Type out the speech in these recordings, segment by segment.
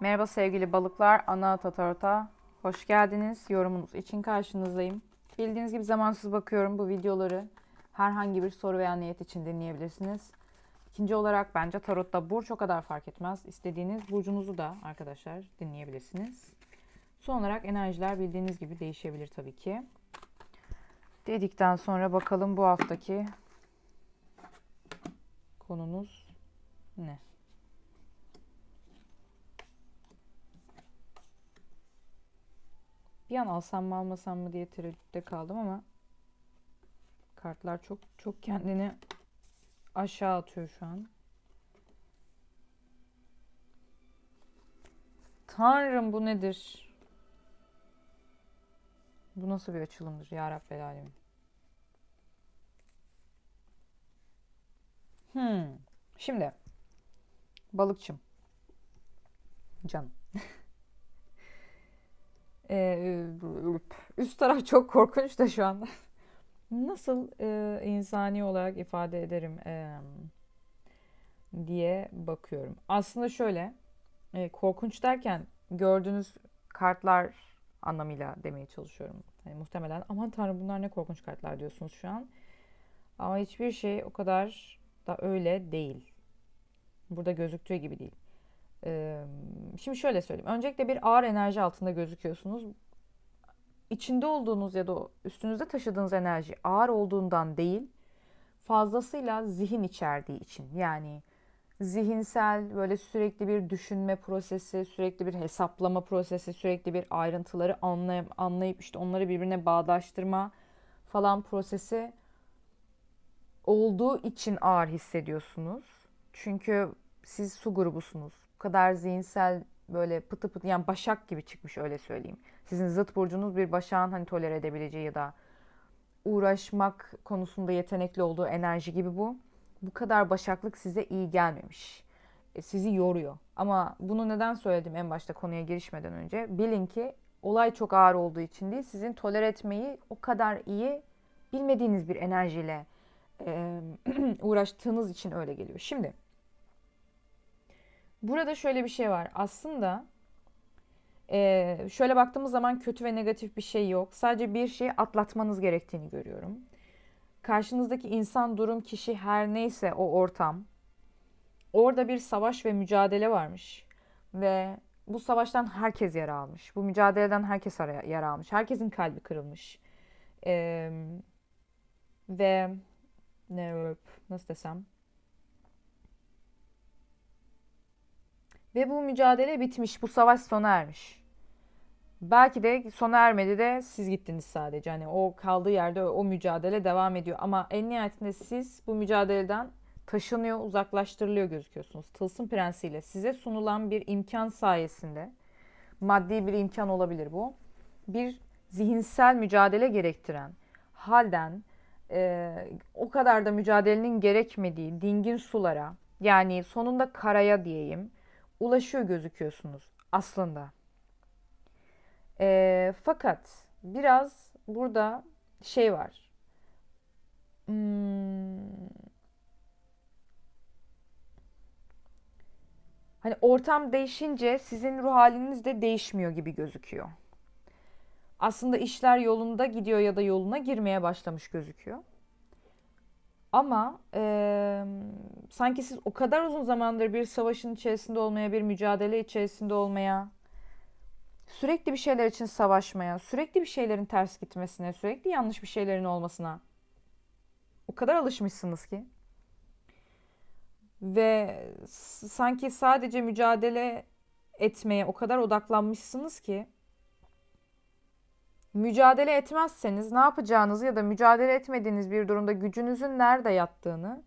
Merhaba sevgili balıklar, ana tatarota. Hoş geldiniz. Yorumunuz için karşınızdayım. Bildiğiniz gibi zamansız bakıyorum bu videoları. Herhangi bir soru veya niyet için dinleyebilirsiniz. İkinci olarak bence tarotta burç o kadar fark etmez. İstediğiniz burcunuzu da arkadaşlar dinleyebilirsiniz. Son olarak enerjiler bildiğiniz gibi değişebilir tabii ki. Dedikten sonra bakalım bu haftaki konumuz ne? Bir an alsam mı almasam mı diye tereddütte kaldım ama kartlar çok çok kendini aşağı atıyor şu an. Tanrım bu nedir? Bu nasıl bir açılımdır ya Rabbel Alemin? Hmm. Şimdi balıkçım. Canım. Ee, üst taraf çok korkunç da şu anda. Nasıl e, insani olarak ifade ederim e, diye bakıyorum. Aslında şöyle e, korkunç derken gördüğünüz kartlar anlamıyla demeye çalışıyorum. Yani muhtemelen aman tanrım bunlar ne korkunç kartlar diyorsunuz şu an. Ama hiçbir şey o kadar da öyle değil. Burada gözüktüğü gibi değil. Ee, şimdi şöyle söyleyeyim. Öncelikle bir ağır enerji altında gözüküyorsunuz. İçinde olduğunuz ya da üstünüzde taşıdığınız enerji ağır olduğundan değil, fazlasıyla zihin içerdiği için. Yani zihinsel böyle sürekli bir düşünme prosesi, sürekli bir hesaplama prosesi, sürekli bir ayrıntıları anlayıp, anlayıp işte onları birbirine bağdaştırma falan prosesi olduğu için ağır hissediyorsunuz. Çünkü siz su grubusunuz. Kadar zihinsel böyle pıtı pıtı yani başak gibi çıkmış öyle söyleyeyim. Sizin zıt burcunuz bir başağın hani tolere edebileceği ya da uğraşmak konusunda yetenekli olduğu enerji gibi bu. Bu kadar başaklık size iyi gelmemiş. E, sizi yoruyor. Ama bunu neden söyledim en başta konuya girişmeden önce? Bilin ki olay çok ağır olduğu için değil, sizin tolere etmeyi o kadar iyi bilmediğiniz bir enerjiyle e, uğraştığınız için öyle geliyor. Şimdi burada şöyle bir şey var. Aslında e, şöyle baktığımız zaman kötü ve negatif bir şey yok. Sadece bir şeyi atlatmanız gerektiğini görüyorum. Karşınızdaki insan, durum, kişi her neyse o ortam. Orada bir savaş ve mücadele varmış. Ve bu savaştan herkes yara almış. Bu mücadeleden herkes yara almış. Herkesin kalbi kırılmış. Ee, ve ne nasıl desem ve bu mücadele bitmiş bu savaş sona ermiş. Belki de sona ermedi de siz gittiniz sadece. Hani o kaldığı yerde o mücadele devam ediyor. Ama en nihayetinde siz bu mücadeleden taşınıyor uzaklaştırılıyor gözüküyorsunuz. Tılsım prensiyle size sunulan bir imkan sayesinde maddi bir imkan olabilir bu bir zihinsel mücadele gerektiren halden e, o kadar da mücadelenin gerekmediği dingin sulara yani sonunda karaya diyeyim ulaşıyor gözüküyorsunuz aslında. E, fakat biraz burada şey var. Hmm, hani ortam değişince sizin ruh haliniz de değişmiyor gibi gözüküyor aslında işler yolunda gidiyor ya da yoluna girmeye başlamış gözüküyor. Ama e, sanki siz o kadar uzun zamandır bir savaşın içerisinde olmaya, bir mücadele içerisinde olmaya, sürekli bir şeyler için savaşmaya, sürekli bir şeylerin ters gitmesine, sürekli yanlış bir şeylerin olmasına o kadar alışmışsınız ki. Ve sanki sadece mücadele etmeye o kadar odaklanmışsınız ki mücadele etmezseniz ne yapacağınızı ya da mücadele etmediğiniz bir durumda gücünüzün nerede yattığını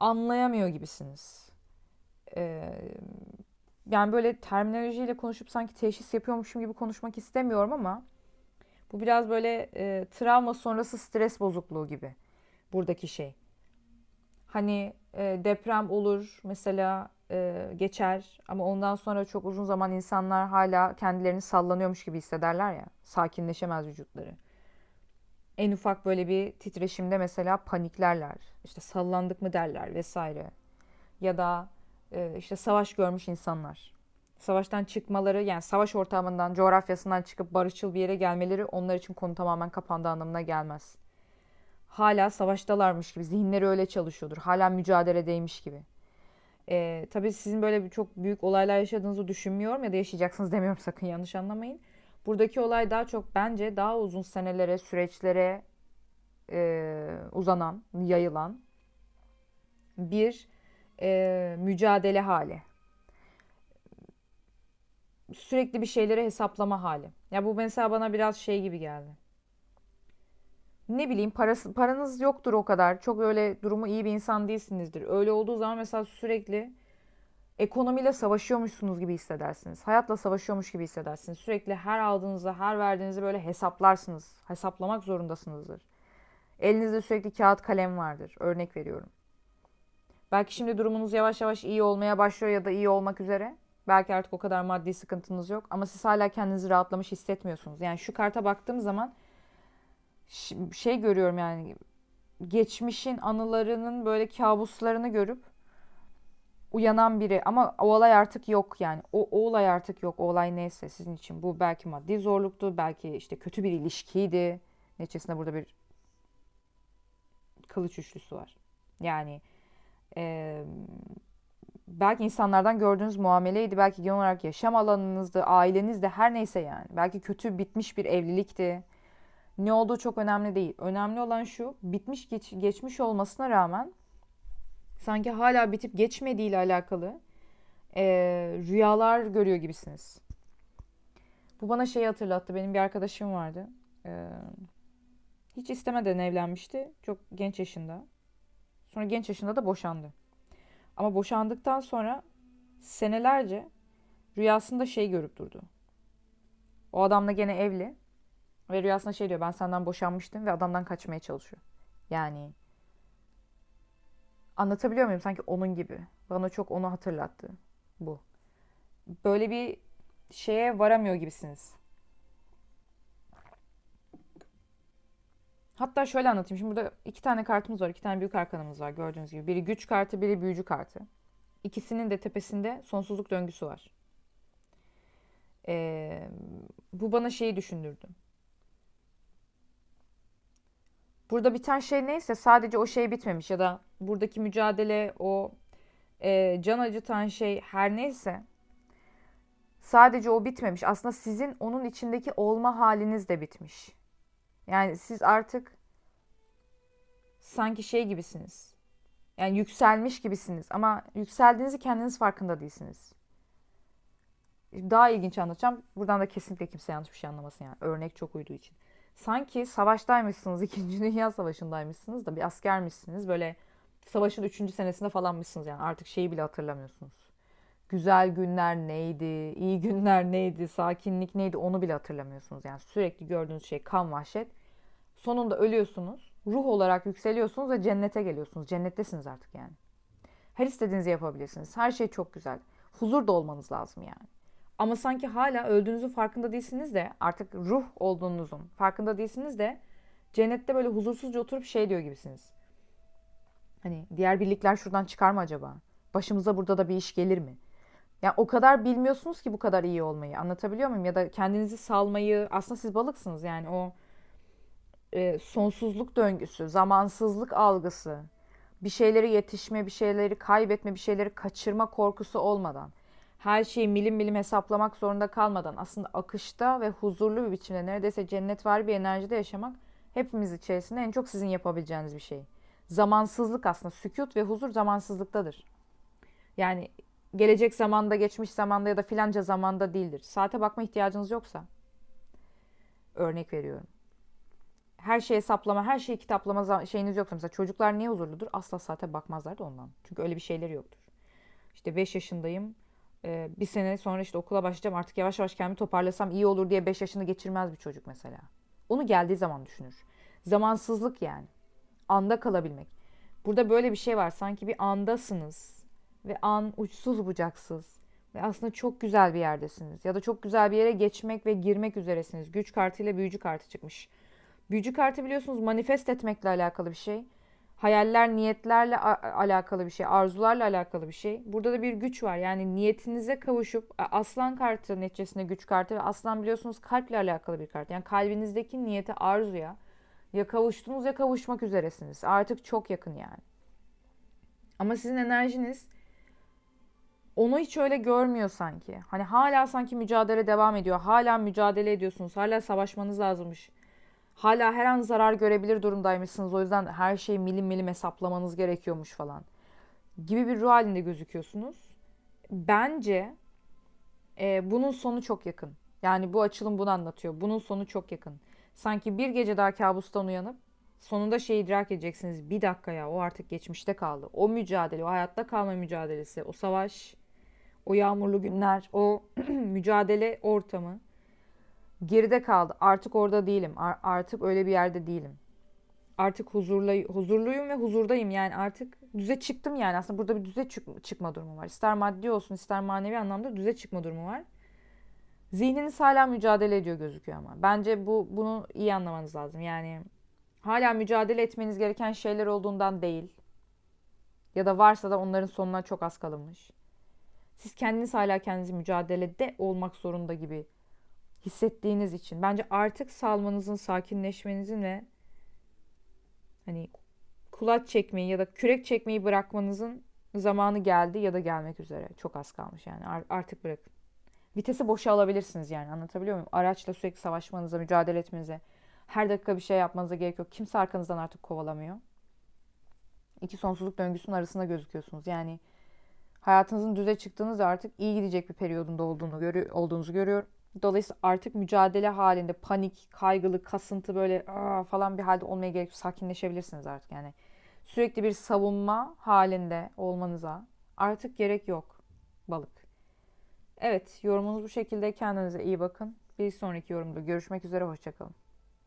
anlayamıyor gibisiniz. Ee, yani böyle terminolojiyle konuşup sanki teşhis yapıyormuşum gibi konuşmak istemiyorum ama bu biraz böyle e, travma sonrası stres bozukluğu gibi buradaki şey. Hani e, deprem olur mesela e, geçer ama ondan sonra çok uzun zaman insanlar hala kendilerini sallanıyormuş gibi hissederler ya. Sakinleşemez vücutları. En ufak böyle bir titreşimde mesela paniklerler. İşte sallandık mı derler vesaire. Ya da e, işte savaş görmüş insanlar. Savaştan çıkmaları yani savaş ortamından, coğrafyasından çıkıp barışçıl bir yere gelmeleri onlar için konu tamamen kapandığı anlamına gelmez. Hala savaştalarmış gibi, zihinleri öyle çalışıyordur. Hala mücadeledeymiş gibi. Ee, tabii sizin böyle çok büyük olaylar yaşadığınızı düşünmüyorum ya da yaşayacaksınız demiyorum sakın yanlış anlamayın. Buradaki olay daha çok bence daha uzun senelere, süreçlere e, uzanan, yayılan bir e, mücadele hali. Sürekli bir şeyleri hesaplama hali. Ya bu mesela bana biraz şey gibi geldi. Ne bileyim parası, paranız yoktur o kadar. Çok öyle durumu iyi bir insan değilsinizdir. Öyle olduğu zaman mesela sürekli ekonomiyle savaşıyormuşsunuz gibi hissedersiniz. Hayatla savaşıyormuş gibi hissedersiniz. Sürekli her aldığınızda, her verdiğinizde böyle hesaplarsınız. Hesaplamak zorundasınızdır. Elinizde sürekli kağıt kalem vardır. Örnek veriyorum. Belki şimdi durumunuz yavaş yavaş iyi olmaya başlıyor ya da iyi olmak üzere. Belki artık o kadar maddi sıkıntınız yok ama siz hala kendinizi rahatlamış hissetmiyorsunuz. Yani şu karta baktığım zaman şey görüyorum yani geçmişin anılarının böyle kabuslarını görüp uyanan biri ama o olay artık yok yani. O, o olay artık yok. O olay neyse sizin için. Bu belki maddi zorluktu. Belki işte kötü bir ilişkiydi. Neticesinde burada bir kılıç üçlüsü var. Yani e, belki insanlardan gördüğünüz muameleydi. Belki genel olarak yaşam alanınızdı. Ailenizde her neyse yani. Belki kötü bitmiş bir evlilikti. Ne olduğu çok önemli değil. Önemli olan şu. Bitmiş geç, geçmiş olmasına rağmen sanki hala bitip geçmediği ile alakalı e, rüyalar görüyor gibisiniz. Bu bana şeyi hatırlattı. Benim bir arkadaşım vardı. E, hiç istemeden evlenmişti. Çok genç yaşında. Sonra genç yaşında da boşandı. Ama boşandıktan sonra senelerce rüyasında şey görüp durdu. O adamla gene evli. Ve rüyasında şey diyor ben senden boşanmıştım ve adamdan kaçmaya çalışıyor. Yani Anlatabiliyor muyum? Sanki onun gibi. Bana çok onu hatırlattı bu. Böyle bir şeye varamıyor gibisiniz. Hatta şöyle anlatayım. Şimdi burada iki tane kartımız var. iki tane büyük arkanımız var gördüğünüz gibi. Biri güç kartı, biri büyücü kartı. İkisinin de tepesinde sonsuzluk döngüsü var. Ee, bu bana şeyi düşündürdü. Burada biten şey neyse sadece o şey bitmemiş ya da buradaki mücadele o e, can acıtan şey her neyse sadece o bitmemiş. Aslında sizin onun içindeki olma haliniz de bitmiş. Yani siz artık sanki şey gibisiniz. Yani yükselmiş gibisiniz ama yükseldiğinizi kendiniz farkında değilsiniz. Daha ilginç anlatacağım. Buradan da kesinlikle kimse yanlış bir şey anlamasın yani. Örnek çok uyduğu için sanki savaştaymışsınız, İkinci Dünya Savaşı'ndaymışsınız da bir askermişsiniz. Böyle savaşın üçüncü senesinde falanmışsınız yani artık şeyi bile hatırlamıyorsunuz. Güzel günler neydi, iyi günler neydi, sakinlik neydi onu bile hatırlamıyorsunuz. Yani sürekli gördüğünüz şey kan vahşet. Sonunda ölüyorsunuz, ruh olarak yükseliyorsunuz ve cennete geliyorsunuz. Cennettesiniz artık yani. Her istediğinizi yapabilirsiniz. Her şey çok güzel. Huzur da olmanız lazım yani. Ama sanki hala öldüğünüzün farkında değilsiniz de artık ruh olduğunuzun farkında değilsiniz de cennette böyle huzursuzca oturup şey diyor gibisiniz. Hani diğer birlikler şuradan çıkar mı acaba? Başımıza burada da bir iş gelir mi? Yani o kadar bilmiyorsunuz ki bu kadar iyi olmayı. Anlatabiliyor muyum? Ya da kendinizi salmayı. Aslında siz balıksınız yani o e, sonsuzluk döngüsü, zamansızlık algısı, bir şeyleri yetişme, bir şeyleri kaybetme, bir şeyleri kaçırma korkusu olmadan her şeyi milim milim hesaplamak zorunda kalmadan aslında akışta ve huzurlu bir biçimde neredeyse cennet var bir enerjide yaşamak hepimiz içerisinde en çok sizin yapabileceğiniz bir şey. Zamansızlık aslında sükut ve huzur zamansızlıktadır. Yani gelecek zamanda, geçmiş zamanda ya da filanca zamanda değildir. Saate bakma ihtiyacınız yoksa örnek veriyorum. Her şeyi hesaplama, her şeyi kitaplama şeyiniz yoksa mesela çocuklar niye huzurludur? Asla saate bakmazlar da ondan. Çünkü öyle bir şeyleri yoktur. İşte 5 yaşındayım e, bir sene sonra işte okula başlayacağım artık yavaş yavaş kendimi toparlasam iyi olur diye 5 yaşını geçirmez bir çocuk mesela. Onu geldiği zaman düşünür. Zamansızlık yani. Anda kalabilmek. Burada böyle bir şey var. Sanki bir andasınız ve an uçsuz bucaksız ve aslında çok güzel bir yerdesiniz. Ya da çok güzel bir yere geçmek ve girmek üzeresiniz. Güç kartıyla büyücü kartı çıkmış. Büyücü kartı biliyorsunuz manifest etmekle alakalı bir şey. Hayaller, niyetlerle alakalı bir şey, arzularla alakalı bir şey. Burada da bir güç var. Yani niyetinize kavuşup a- Aslan kartı neticesinde güç kartı ve Aslan biliyorsunuz kalple alakalı bir kart. Yani kalbinizdeki niyete, arzuya ya kavuştunuz ya kavuşmak üzeresiniz. Artık çok yakın yani. Ama sizin enerjiniz onu hiç öyle görmüyor sanki. Hani hala sanki mücadele devam ediyor. Hala mücadele ediyorsunuz. Hala savaşmanız lazımmış. Hala her an zarar görebilir durumdaymışsınız. O yüzden her şeyi milim milim hesaplamanız gerekiyormuş falan. Gibi bir ruh halinde gözüküyorsunuz. Bence e, bunun sonu çok yakın. Yani bu açılım bunu anlatıyor. Bunun sonu çok yakın. Sanki bir gece daha kabustan uyanıp sonunda şey idrak edeceksiniz. Bir dakika ya o artık geçmişte kaldı. O mücadele, o hayatta kalma mücadelesi, o savaş, o yağmurlu günler, o mücadele ortamı geride kaldı. Artık orada değilim. Ar- artık öyle bir yerde değilim. Artık huzurla, huzurluyum ve huzurdayım. Yani artık düze çıktım yani. Aslında burada bir düze çık- çıkma durumu var. İster maddi olsun ister manevi anlamda düze çıkma durumu var. Zihniniz hala mücadele ediyor gözüküyor ama. Bence bu bunu iyi anlamanız lazım. Yani hala mücadele etmeniz gereken şeyler olduğundan değil. Ya da varsa da onların sonuna çok az kalınmış. Siz kendiniz hala kendinizi mücadelede olmak zorunda gibi hissettiğiniz için bence artık salmanızın, sakinleşmenizin ve hani kulaç çekmeyi ya da kürek çekmeyi bırakmanızın zamanı geldi ya da gelmek üzere. Çok az kalmış yani. Ar- artık bırakın. Vitesi boşa alabilirsiniz yani. Anlatabiliyor muyum? Araçla sürekli savaşmanıza, mücadele etmenize, her dakika bir şey yapmanıza gerek yok. Kimse arkanızdan artık kovalamıyor. İki sonsuzluk döngüsünün arasında gözüküyorsunuz. Yani hayatınızın düze çıktığınız ve artık iyi gidecek bir periyodunda olduğunu görü olduğunuzu görüyorum. Dolayısıyla artık mücadele halinde panik, kaygılı, kasıntı böyle falan bir halde olmaya gerek yok. Sakinleşebilirsiniz artık yani. Sürekli bir savunma halinde olmanıza artık gerek yok balık. Evet, yorumunuz bu şekilde. Kendinize iyi bakın. Bir sonraki yorumda görüşmek üzere. Hoşçakalın.